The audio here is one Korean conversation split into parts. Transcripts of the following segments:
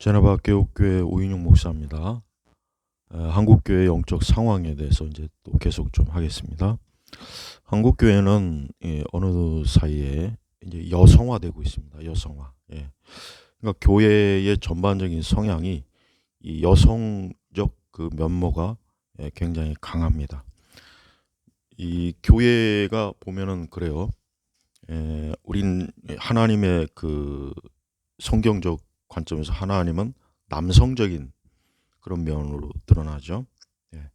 제네바 교육교회 오인용 목사입니다. 에, 한국교회 영적 상황에 대해서 이제 또 계속 좀 하겠습니다. 한국교회는 예, 어느 사이에 이제 여성화되고 있습니다. 여성화. 예. 그러니까 교회의 전반적인 성향이 이 여성적 그 면모가 예, 굉장히 강합니다. 이 교회가 보면은 그래요. 에, 우린 하나님의 그 성경적 관점에서 하나님은 남성적인 그런 면으로 드러나죠. 예.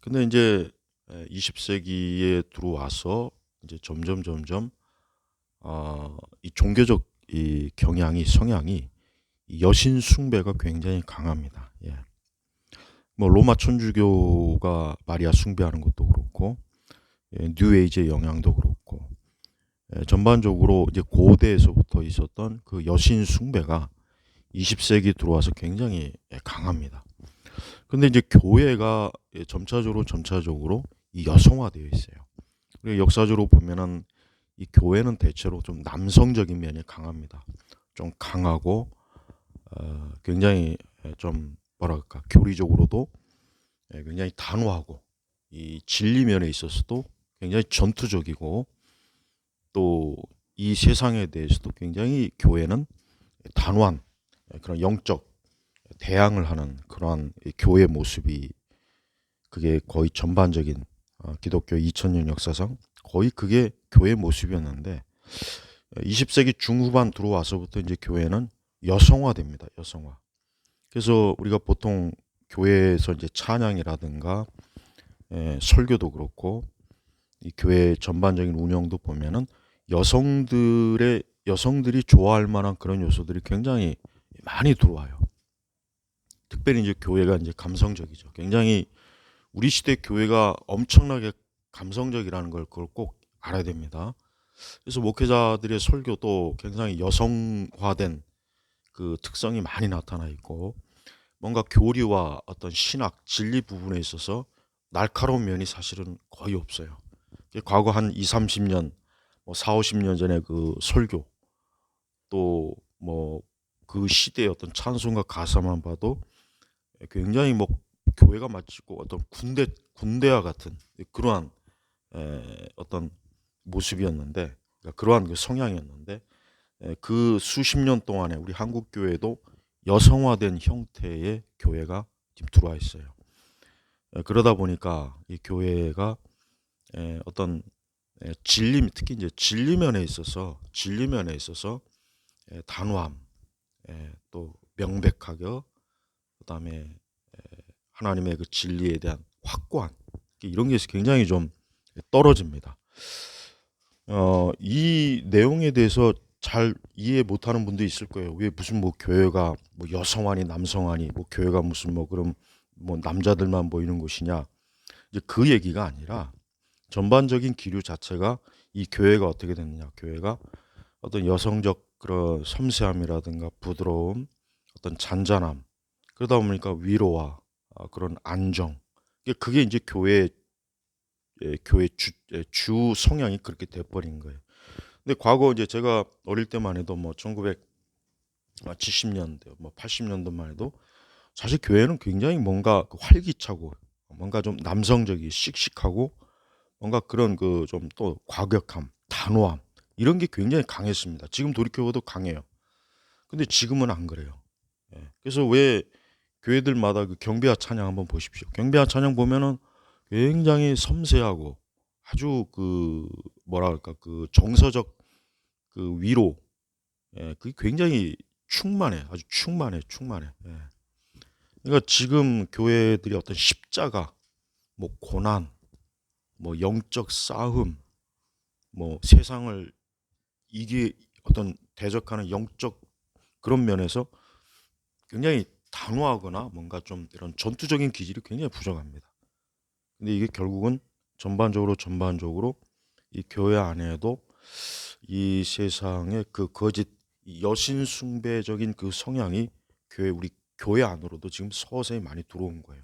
근데 이제 20세기에 들어와서 이제 점점 점점 어, 이 종교적 이 경향이 성향이 이 여신 숭배가 굉장히 강합니다. 예. 뭐 로마 천주교가 마리아 숭배하는 것도 그렇고 예, 뉴에이지의 영향도 그렇고 예, 전반적으로 이제 고대에서부터 있었던 그 여신 숭배가 20세기 들어와서 굉장히 예, 강합니다. 근데 이제 교회가 예, 점차적으로 점차적으로 이 여성화되어 있어요. 그리고 역사적으로 보면은 이 교회는 대체로 좀 남성적인 면이 강합니다. 좀 강하고 어, 굉장히 예, 좀 뭐랄까 교리적으로도 예, 굉장히 단호하고 이 진리 면에 있어서도 굉장히 전투적이고 또 이 세상에 대해서도 굉장히 교회는 단호한 그런 영적 대항을 하는 그러한 이 교회 모습이 그게 거의 전반적인 어, 기독교 2000년 역사상 거의 그게 교회 모습이었는데 20세기 중후반 들어와서부터 이제 교회는 여성화됩니다. 여성화. 그래서 우리가 보통 교회에서 이제 찬양이라든가 예, 설교도 그렇고 이 교회 전반적인 운영도 보면은 여성들의 여성들이 좋아할 만한 그런 요소들이 굉장히 많이 들어와요. 특별히 이제 교회가 이제 감성적이죠. 굉장히 우리 시대 교회가 엄청나게 감성적이라는 걸 그걸 꼭 알아야 됩니다. 그래서 목회자들의 설교도 굉장히 여성화된 그 특성이 많이 나타나 있고 뭔가 교리와 어떤 신학 진리 부분에 있어서 날카로운 면이 사실은 거의 없어요. 과거 한 2, 30년, 뭐 4, 50년 전에 그 설교 또 뭐 그 시대의 어떤 찬송과 가사만 봐도 굉장히 뭐 교회가 마치고 어떤 군대 군대와 같은 그러한 에, 어떤 모습이었는데 그러니까 그러한 그 성향이었는데 에, 그 수십 년 동안에 우리 한국 교회도 여성화된 형태의 교회가 지금 들어와 있어요. 에, 그러다 보니까 이 교회가 에, 어떤 에, 진리 특히 이제 진리면에 있어서 진리면에 있어서 에, 단호함 에, 또 명백하게 그다음에 에, 하나님의 그 진리에 대한 확고한 이런 게 굉장히 좀 떨어집니다. 어, 이 내용에 대해서 잘 이해 못하는 분도 있을 거예요. 왜 무슨 뭐 교회가 뭐 여성하니 남성하니 뭐 교회가 무슨 뭐 그럼 뭐 남자들만 모이는 곳이냐 이제 그 얘기가 아니라 전반적인 기류 자체가 이 교회가 어떻게 됐느냐 교회가 어떤 여성적 그런 섬세함이라든가 부드러움 어떤 잔잔함 그러다 보니까 위로와 아, 그런 안정 그게 이제 교회 예, 교회 주, 예, 주 성향이 그렇게 돼버린 거예요. 근데 과거 이제 제가 어릴 때만 해도 뭐 1970년대, 뭐 80년도만 해도 사실 교회는 굉장히 뭔가 그 활기차고 뭔가 좀 남성적이 씩씩하고 뭔가 그런 그 좀 또 과격함, 단호함 이런 게 굉장히 강했습니다. 지금 돌이켜봐도 강해요. 근데 지금은 안 그래요. 예. 그래서 왜 교회들마다 그 경배와 찬양 한번 보십시오. 경배와 찬양 보면은 굉장히 섬세하고 아주 그 뭐라 할까 그 정서적 그 위로 예, 그게 굉장히 충만해 아주 충만해 충만해 예. 그러니까 지금 교회들이 어떤 십자가 뭐 고난 뭐 영적 싸움 뭐 세상을 이게 어떤 대적하는 영적 그런 면에서 굉장히 단호하거나 뭔가 좀 이런 전투적인 기질이 굉장히 부족합니다. 근데 이게 결국은 전반적으로 전반적으로 이 교회 안에도 이 세상의 그 거짓 여신 숭배적인 그 성향이 교회 우리 교회 안으로도 지금 서서히 많이 들어온 거예요.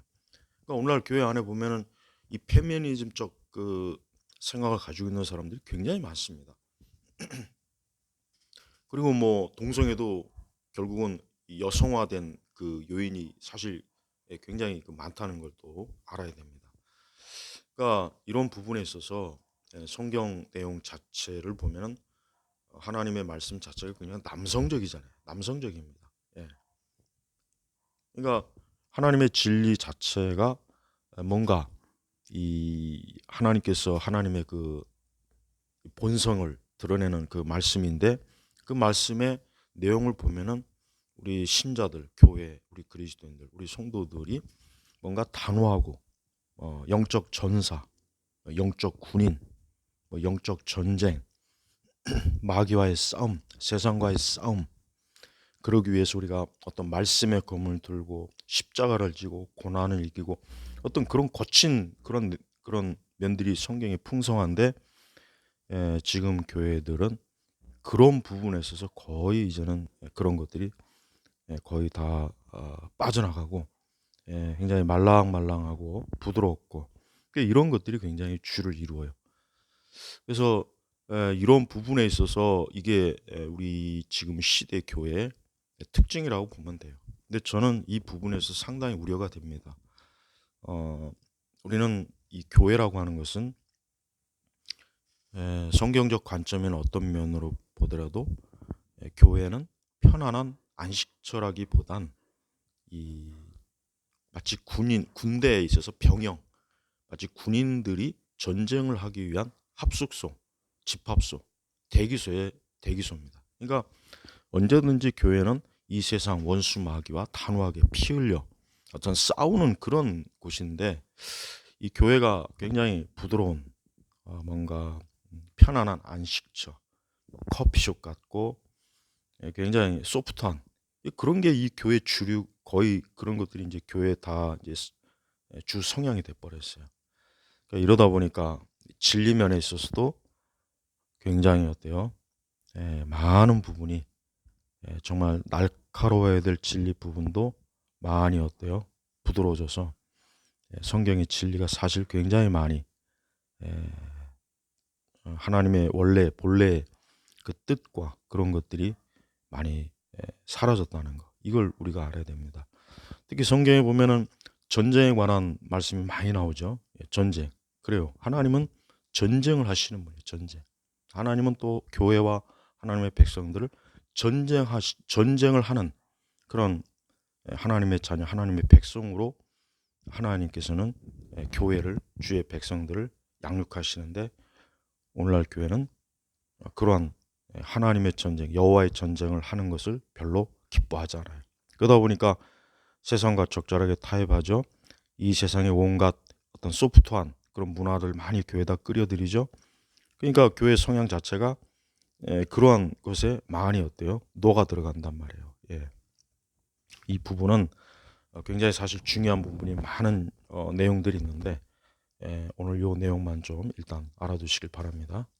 그러니까 오늘날 교회 안에 보면은 이 페미니즘적 그 생각을 가지고 있는 사람들이 굉장히 많습니다. 그리고 뭐 동성애도 결국은 이 여성화된 그 요인이 사실 예, 굉장히 그 많다는 걸 또 알아야 됩니다. 그러니까 이런 부분에 있어서 예, 성경 내용 자체를 보면은 하나님의 말씀 자체가 그냥 남성적이잖아요. 남성적입니다. 예. 그러니까 하나님의 진리 자체가 뭔가 이 하나님께서 하나님의 그 본성을 드러내는 그 말씀인데 그 말씀의 내용을 보면은 우리 신자들, 교회, 우리 그리스도인들, 우리 성도들이 뭔가 단호하고 어, 영적 전사, 영적 군인, 뭐 영적 전쟁, 마귀와의 싸움, 세상과의 싸움. 그러기 위해서 우리가 어떤 말씀의 검을 들고 십자가를 지고 고난을 이기고 어떤 그런 거친 그런 그런 면들이 성경에 풍성한데 에, 지금 교회들은 그런 부분에 있어서 거의 이제는 그런 것들이 예, 거의 다 어, 빠져나가고 예, 굉장히 말랑말랑하고 부드럽고 그러니까 이런 것들이 굉장히 주를 이루어요. 그래서 에, 이런 부분에 있어서 이게 에, 우리 지금 시대 교회의 특징이라고 보면 돼요. 근데 저는 이 부분에서 상당히 우려가 됩니다. 어, 우리는 이 교회라고 하는 것은 에, 성경적 관점에는 어떤 면으로 보더라도 에, 교회는 편안한 안식처라기보단 이 마치 군인 군대에 있어서 병영 마치 군인들이 전쟁을 하기 위한 합숙소, 집합소, 대기소의 대기소입니다. 그러니까 언제든지 교회는 이 세상 원수 마귀와 단호하게 피 흘려 어떤 싸우는 그런 곳인데 이 교회가 굉장히 부드러운 어, 뭔가 편안한 안식처, 뭐 커피숍 같고 예, 굉장히 소프트한 이- 그런 게 이 교회 주류 거의 그런 것들이 이제 교회 다 이제 스- 예, 주 성향이 돼 버렸어요. 그러니까 이러다 보니까 진리 면에 있어서도 굉장히 어때요? 예, 많은 부분이 예, 정말 날카로워야 될 진리 부분도 많이 어때요? 부드러워져서 예, 성경의 진리가 사실 굉장히 많이 예, 어, 하나님의 원래 본래 그 뜻과 그런 것들이 많이 예, 사라졌다는 거. 이걸 우리가 알아야 됩니다. 특히 성경에 보면은 전쟁에 관한 말씀이 많이 나오죠. 예, 전쟁. 그래요. 하나님은 전쟁을 하시는 분이에요. 전쟁. 하나님은 또 교회와 하나님의 백성들을 전쟁하시 전쟁을 하는 그런 예, 하나님의 자녀, 하나님의 백성으로 하나님께서는 예, 교회를 주의 백성들을 양육하시는데 오늘날 교회는 그러한 예, 하나님의 전쟁, 여호와의 전쟁을 하는 것을 별로 기뻐하지 않아요. 그러다 보니까 세상과 적절하게 타협하죠. 이 세상의 온갖 어떤 소프트한 그런 문화들 많이 교회에다 끌어들이죠. 그러니까 교회 성향 자체가 예, 그러한 것에 많이 어때요? 녹아 들어간단 말이에요. 예. 이 부분은 어, 굉장히 사실 중요한 부분이 많은 어, 내용들이 있는데 예, 오늘 요 내용만 좀 일단 알아두시길 바랍니다.